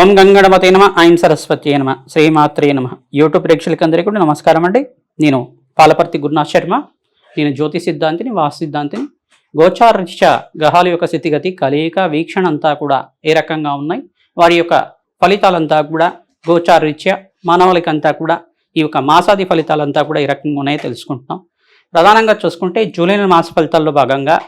ఓం గంగణమతే నమ ఐం సరస్వతి నమ శ్రీమాత్రే నమ. యూట్యూబ్ ప్రేక్షకులందరికీ కూడా నమస్కారం అండి. నేను పాలపర్తి గురునాథ్ శర్మ. నేను జ్యోతి సిద్ధాంతిని వాస్తు సిద్ధాంతిని. గోచారరీత్యా గ్రహాల యొక్క స్థితిగతి కలయిక వీక్షణ అంతా కూడా ఏ రకంగా ఉన్నాయి? వారి యొక్క ఫలితాలంతా కూడా గోచారరీత్యా మానవులకంతా కూడా ఈ యొక్క మాసాది ఫలితాలంతా కూడా ఈ రకంగా ఉన్నాయో తెలుసుకుంటున్నాం. ప్రధానంగా చూసుకుంటే జూలై మాస ఫలితాల్లో భాగంగా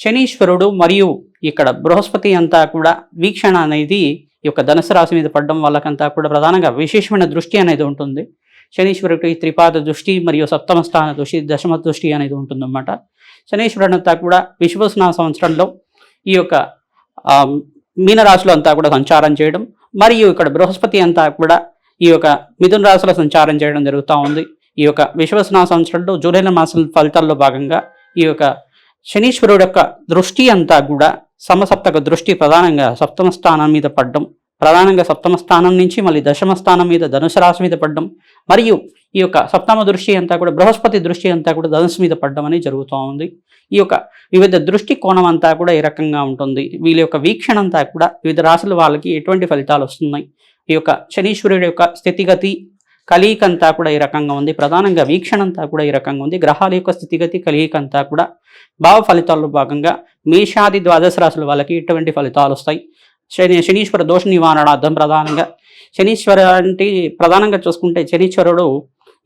శనీశ్వరుడు మరియు ఇక్కడ బృహస్పతి అంతా కూడా వీక్షణ అనేది ఈ యొక్క ధనుసు రాశి మీద పడడం వాళ్ళకంతా కూడా ప్రధానంగా విశేషమైన దృష్టి అనేది ఉంటుంది. శనీశ్వరుడికి త్రిపాద దృష్టి మరియు సప్తమ స్థాన దృష్టి దశమ దృష్టి అనేది ఉంటుందన్నమాట. శనీశ్వరుడు అంతా కూడా విశ్వసన సంవత్సరంలో ఈ యొక్క ఆ, మీనరాశిలో అంతా కూడా సంచారం చేయడం మరియు ఇక్కడ బృహస్పతి అంతా కూడా ఈ యొక్క మిథున రాశిలో సంచారం చేయడం జరుగుతూ ఉంది. ఈ యొక్క విశ్వసన సంవత్సరంలో జూలై మాసం ఫలితాల్లో భాగంగా ఈ యొక్క శనీశ్వరుడు యొక్క దృష్టి అంతా కూడా సమసప్తక దృష్టి ప్రధానంగా సప్తమ స్థానం మీద పడ్డం. ప్రధానంగా సప్తమ స్థానం నుంచి మళ్ళీ దశమ స్థానం మీద ధనుసు రాశి మీద పడ్డం. మరియు ఈ యొక్క సప్తమ దృష్టి అంతా కూడా బృహస్పతి దృష్టి అంతా కూడా ధనుసు మీద పడ్డం అనేది జరుగుతూ ఉంది. ఈ యొక్క వివిధ దృష్టి కోణం అంతా కూడా ఈ రకంగా ఉంటుంది. వీళ్ళ యొక్క వీక్షణ అంతా కూడా వివిధ రాశుల వాళ్ళకి ఎటువంటి ఫలితాలు వస్తున్నాయి? ఈ యొక్క శనీశ్వరుడు యొక్క స్థితిగతి కలయిక అంతా కూడా ఈ రకంగా ఉంది. ప్రధానంగా వీక్షణ అంతా కూడా ఈ రకంగా ఉంది. గ్రహాల యొక్క స్థితిగతి కలయిక అంతా కూడా భావ ఫలితాల్లో భాగంగా మేషాది ద్వాదశ రాశుల వాళ్ళకి ఇటువంటి ఫలితాలు వస్తాయి. శని శనీశ్వర దోష నివారణార్థం ప్రధానంగా. శనీశ్వర అంటే ప్రధానంగా చూసుకుంటే శనీశ్వరుడు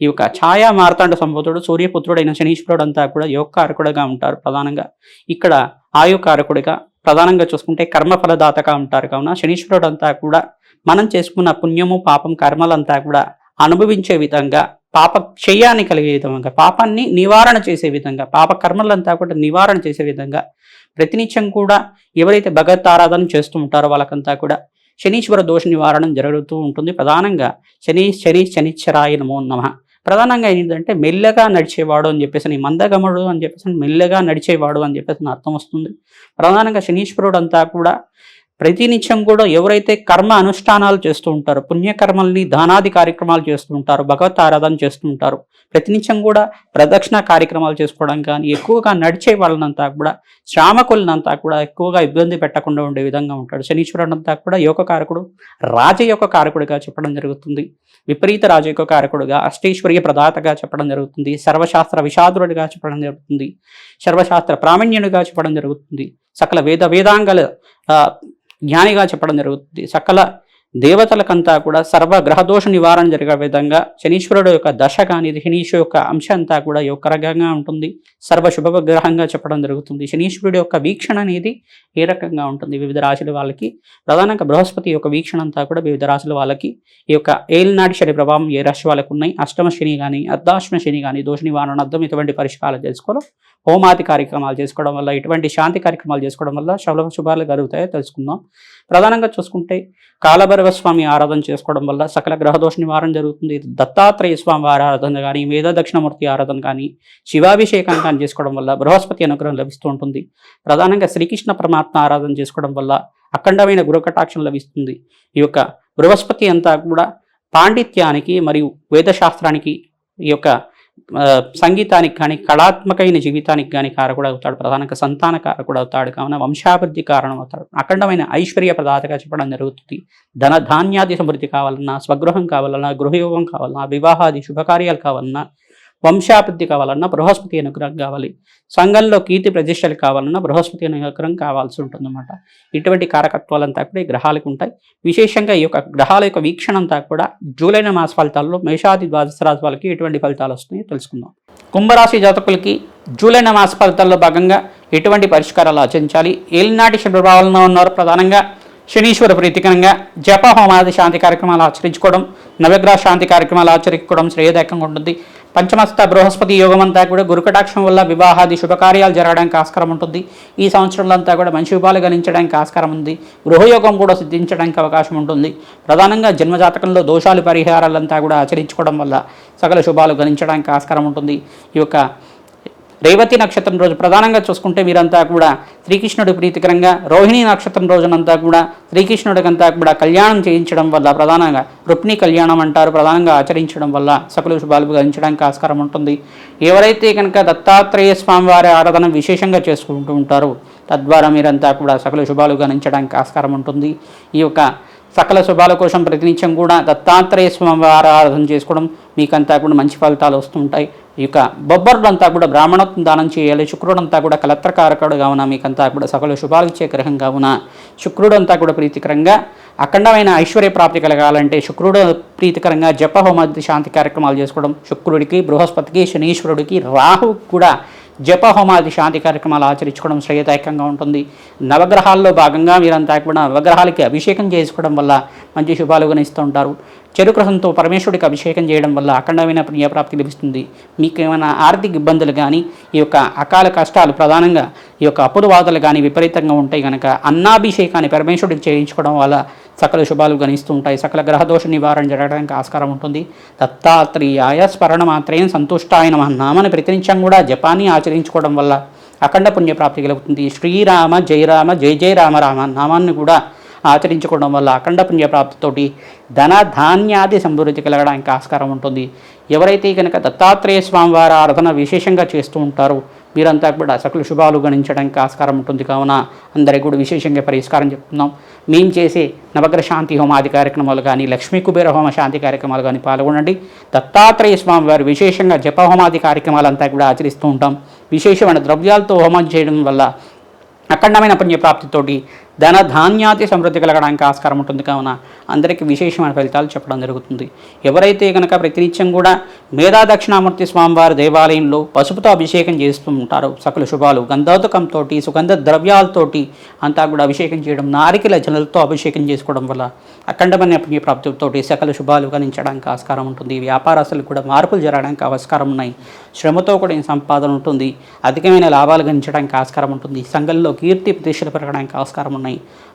ఈ యొక్క ఛాయా మార్తాండ సంబోధుడు సూర్యపుత్రుడైన శనీశ్వరుడు అంతా కూడా యోగకారకుడుగా ఉంటారు ప్రధానంగా. ఇక్కడ ఆయుకారకుడిగా ప్రధానంగా చూసుకుంటే కర్మఫలదాతగా ఉంటారు. కావున శనీశ్వరుడు అంతా కూడా మనం చేసుకున్న పుణ్యము పాపం కర్మలంతా కూడా అనుభవించే విధంగా పాప క్షయాన్ని కలిగే విధంగా పాపాన్ని నివారణ చేసే విధంగా పాప కర్మలంతా కూడా నివారణ చేసే విధంగా ప్రతినిత్యం కూడా ఎవరైతే భగవత్ ఆరాధన చేస్తూ ఉంటారో వాళ్ళకంతా కూడా శనీశ్వర దోష నివారణ జరుగుతూ ఉంటుంది. ప్రధానంగా శని శని శనిశ్చరాయ నమో నమ. ప్రధానంగా ఏంటంటే మెల్లగా నడిచేవాడు అని చెప్పేసి నీ మందగమడు అని చెప్పేసి మెల్లగా నడిచేవాడు అని చెప్పేసి అర్థం వస్తుంది. ప్రధానంగా శనీశ్వరుడు అంతా కూడా ప్రతినిత్యం కూడా ఎవరైతే కర్మ అనుష్ఠానాలు చేస్తూ ఉంటారో పుణ్యకర్మల్ని దానాది కార్యక్రమాలు చేస్తూ ఉంటారో భగవత్ ఆరాధన చేస్తూ ఉంటారు ప్రతినిత్యం కూడా ప్రదక్షిణ కార్యక్రమాలు చేసుకోవడం కానీ ఎక్కువగా నడిచే వాళ్ళనంతా కూడా శ్రామకులనంతా కూడా ఎక్కువగా ఇబ్బంది పెట్టకుండా ఉండే విధంగా ఉంటాడు. శనీశ్వరుడు కూడా యోగ కారకుడు రాజ యొక్క కారకుడిగా చెప్పడం జరుగుతుంది. విపరీత రాజ యొక్క కారకుడుగా అష్టైశ్వర్య ప్రదాతగా చెప్పడం జరుగుతుంది. సర్వశాస్త్ర విషాదురుడిగా చెప్పడం జరుగుతుంది. సర్వశాస్త్ర ప్రావీణ్యుడిగా చెప్పడం జరుగుతుంది. సకల వేద వేదాంగల జ్ఞానిగా చెప్పడం జరుగుతుంది. సకల దేవతలకంతా కూడా సర్వ గ్రహదోష నివారణ జరిగే విధంగా శనీశ్వరుడు యొక్క దశ కానీ శనీశ్వ యొక్క అంశం అంతా కూడా యొక్క రకంగా ఉంటుంది. సర్వ శుభ గ్రహంగా చెప్పడం జరుగుతుంది. శనీశ్వరుడు యొక్క వీక్షణ అనేది ఏ రకంగా ఉంటుంది? వివిధ రాశుల వాళ్ళకి ప్రధానంగా బృహస్పతి యొక్క వీక్షణ అంతా కూడా వివిధ రాశుల వాళ్ళకి ఈ యొక్క ఏలినాటి శని ప్రభావం ఏ రాశి వాళ్ళకు ఉన్నాయి? అష్టమ శని కానీ అర్ధాష్టమ శని కానీ దోష నివారణ అర్థం ఇటువంటి పరిష్కారాలు చేసుకోవడం హోమాది కార్యక్రమాలు చేసుకోవడం వల్ల ఇటువంటి శాంతి కార్యక్రమాలు చేసుకోవడం వల్ల శుభ శుభాలు కలుగుతాయో తెలుసుకుందాం. ప్రధానంగా చూసుకుంటే కాలభైరవ స్వామి ఆరాధన చేసుకోవడం వల్ల సకల గ్రహదోష నివారణ జరుగుతుంది. దత్తాత్రేయ స్వామి వారి ఆరాధన కానీ వేద దక్షిణమూర్తి ఆరాధన కానీ శివాభిషేకం కానీ చేసుకోవడం వల్ల బృహస్పతి అనుగ్రహం లభిస్తూ ఉంటుంది. ప్రధానంగా శ్రీకృష్ణ పరమాత్మ ఆరాధన చేసుకోవడం వల్ల అఖండమైన గురుకటాక్షం లభిస్తుంది. ఈ యొక్క బృహస్పతి అంతా కూడా పాండిత్యానికి మరియు వేదశాస్త్రానికి ఈ యొక్క సంగీతానికి కానీ కళాత్మకమైన జీవితానికి కానీ కారకుడు అవుతాడు ప్రధానంగా సంతాన కారకుడు అవుతాడు కావున వంశాభివృద్ధి కారణం అవుతాడు అఖండమైన ఐశ్వర్య ప్రదాతగా చెప్పడం జరుగుతుంది. ధన ధాన్యాది సమృద్ధి కావాలన్నా స్వగృహం కావాలన్నా గృహయోగం కావాలన్నా వివాహాది శుభకార్యాలు కావాలన్నా వంశాభివృద్ధి కావాలన్నా బృహస్పతి అనుగ్రహం కావాలి. సంఘంలో కీర్తి ప్రతిష్టలు కావాలన్నా బృహస్పతి అనుగ్రహం కావాల్సి ఉంటుందన్నమాట. ఇటువంటి కారకత్వాలంతా కూడా ఈ గ్రహాలకు ఉంటాయి. విశేషంగా ఈ యొక్క గ్రహాల యొక్క వీక్షణ అంతా కూడా జూలై మాస ఫలితాల్లో మేషాది ద్వాదశ రాశి వాళ్ళకి ఎటువంటి ఫలితాలు వస్తున్నాయో తెలుసుకుందాం. కుంభరాశి జాతకులకి జూలై మాస ఫలితాల్లో భాగంగా ఎటువంటి పరిష్కారాలు ఆచరించాలి? ఏలినాటి శని ప్రభావంలో ఉన్నారు ప్రధానంగా శనీశ్వర ప్రీతికరంగా జప హోమాది శాంతి కార్యక్రమాలు ఆచరించుకోవడం నవగ్రహ శాంతి కార్యక్రమాలు ఆచరించుకోవడం శ్రేయదాయకంగా ఉంటుంది. పంచమస్త బృహస్పతి యోగం అంతా కూడా గురుకటాక్షం వల్ల వివాహాది శుభకార్యాలు జరగడానికి ఆస్కారం ఉంటుంది. ఈ సంవత్సరంలో అంతా కూడా మంచి శుభాలు గణించడానికి ఆస్కారం ఉంది. గృహయోగం కూడా సిద్ధించడానికి అవకాశం ఉంటుంది. ప్రధానంగా జన్మజాతకంలో దోషాలు పరిహారాలంతా కూడా ఆచరించుకోవడం వల్ల సకల శుభాలు గణించడానికి ఆస్కారం ఉంటుంది. ఈ యొక్క రేవతి నక్షత్రం రోజు ప్రధానంగా చూసుకుంటే మీరంతా కూడా శ్రీకృష్ణుడు ప్రీతికరంగా రోహిణి నక్షత్రం రోజునంతా కూడా శ్రీకృష్ణుడికంతా కూడా కళ్యాణం చేయించడం వల్ల ప్రధానంగా రుక్ని కళ్యాణం అంటారు. ప్రధానంగా ఆచరించడం వల్ల సకల శుభాలు గణించడానికి ఆస్కారం ఉంటుంది. ఎవరైతే కనుక దత్తాత్రేయ స్వామివారి ఆరాధన విశేషంగా చేసుకుంటూ ఉంటారో తద్వారా మీరంతా కూడా సకల శుభాలు గణించడానికి ఆస్కారం ఉంటుంది. ఈ యొక్క సకల శుభాల కోసం ప్రతినిత్యం కూడా దత్తాత్రేయ స్వామివారి ఆరాధన చేసుకోవడం మీకంతా కూడా మంచి ఫలితాలు వస్తుంటాయి. ఈ యొక్క బొబ్బర్లంతా కూడా బ్రాహ్మణత్వం దానం చేయాలి. శుక్రుడంతా కూడా కలత్రకారకుడు కావున మీకంతా కూడా సకల శుభాలు ఇచ్చే గ్రహం కావున శుక్రుడంతా కూడా ప్రీతికరంగా అఖండమైన ఐశ్వర్య ప్రాప్తి కలగాలంటే శుక్రుడు ప్రీతికరంగా జప హోమాది శాంతి కార్యక్రమాలు చేసుకోవడం శుక్రుడికి బృహస్పతికి శనీశ్వరుడికి రాహువుకి కూడా జపహోమాది శాంతి కార్యక్రమాలు ఆచరించుకోవడం శ్రేయదాయకంగా ఉంటుంది. నవగ్రహాల్లో భాగంగా మీరంతా కూడా నవగ్రహాలకి అభిషేకం చేసుకోవడం వల్ల మంచి శుభాలు గణిస్తూ ఉంటారు చెరుకు రసంతో పరమేశ్వరుడికి అభిషేకం చేయడం వల్ల అఖండమైన పుణ్యప్రాప్తి లభిస్తుంది. మీకు ఏమైనా ఆర్థిక ఇబ్బందులు కానీ ఈ యొక్క అకాల కష్టాలు ప్రధానంగా ఈ యొక్క అప్పుల బాధలు కానీ విపరీతంగా ఉంటాయి కనుక అన్నాభిషేకాన్ని పరమేశ్వరుడికి చేయించుకోవడం వల్ల సకల శుభాలు గణిస్తూ ఉంటాయి. సకల గ్రహదోష నివారణ జరగడానికి ఆస్కారం ఉంటుంది. దత్తాత్రేయాయ స్మరణ మాత్రేన సంతుష్టాయ నమ. నామని ప్రతినిత్యం కూడా జపాన్ని ఆచరించుకోవడం వల్ల అఖండ పుణ్యప్రాప్తి కలుగుతుంది. శ్రీరామ జయరామ జయ జయ రామ రామ నామాన్ని కూడా ఆచరించుకోవడం వల్ల అఖండ పుణ్యప్రాప్తితోటి ధన ధాన్యాది సమృద్ధి కలగడానికి ఆస్కారం ఉంటుంది. ఎవరైతే కనుక దత్తాత్రేయ స్వామి వారి ఆరాధన విశేషంగా చేస్తూ ఉంటారో మీరంతా కూడా సకల శుభాలు గణించడానికి ఆస్కారం ఉంటుంది. కావున అందరికీ కూడా విశేషంగా పరిష్కారం చెప్తున్నాం. మేము చేసే నవగ్రహ శాంతి హోమాది కార్యక్రమాలు కానీ లక్ష్మీ కుబేర హోమ శాంతి కార్యక్రమాలు కానీ పాల్గొనండి. దత్తాత్రేయ స్వామి వారు విశేషంగా జప హోమాది కార్యక్రమాలంతా కూడా ఆచరిస్తూ ఉంటాం. విశేషమైన ద్రవ్యాలతో హోమం చేయడం వల్ల అఖండమైన పుణ్యప్రాప్తితోటి ధన ధాన్యాతి సమృద్ధి కలగడానికి ఆస్కారం ఉంటుంది. కావున అందరికీ విశేషమైన ఫలితాలు చెప్పడం జరుగుతుంది. ఎవరైతే కనుక ప్రతినిత్యం కూడా మేధా దక్షిణామూర్తి స్వామివారి దేవాలయంలో పసుపుతో అభిషేకం చేస్తూ ఉంటారో సకల శుభాలు గంధోదకంతో సుగంధ ద్రవ్యాలతోటి అంతా కూడా అభిషేకం చేయడం నారికల జలలతో అభిషేకం చేసుకోవడం వల్ల అఖండమైన పుణ్యప్రాప్తితో సకల శుభాలు గణించడానికి ఆస్కారం ఉంటుంది. వ్యాపారస్తులు కూడా మార్పులు జరగడానికి ఆస్కారం ఉన్నాయి. శ్రమతో కూడా సంపాదన ఉంటుంది. అధికమైన లాభాలు గణించడానికి ఆస్కారం ఉంటుంది. సంఘంలో కీర్తి ప్రతిష్టలు పెరగడానికి ఆస్కారం ఉన్నాయి.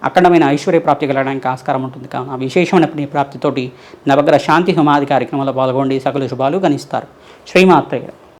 అఖండమైన ఐశ్వర్య ప్రాప్తి కలగడానికి ఆస్కారం ఉంటుంది. కావున విశేషమైన పుణ్య ప్రాప్తితోటి నవగ్రహ శాంతి హోమాది కార్యక్రమంలో పాల్గొండి. సకల శుభాలు గణిస్తారు. శ్రీమాత్రేయ.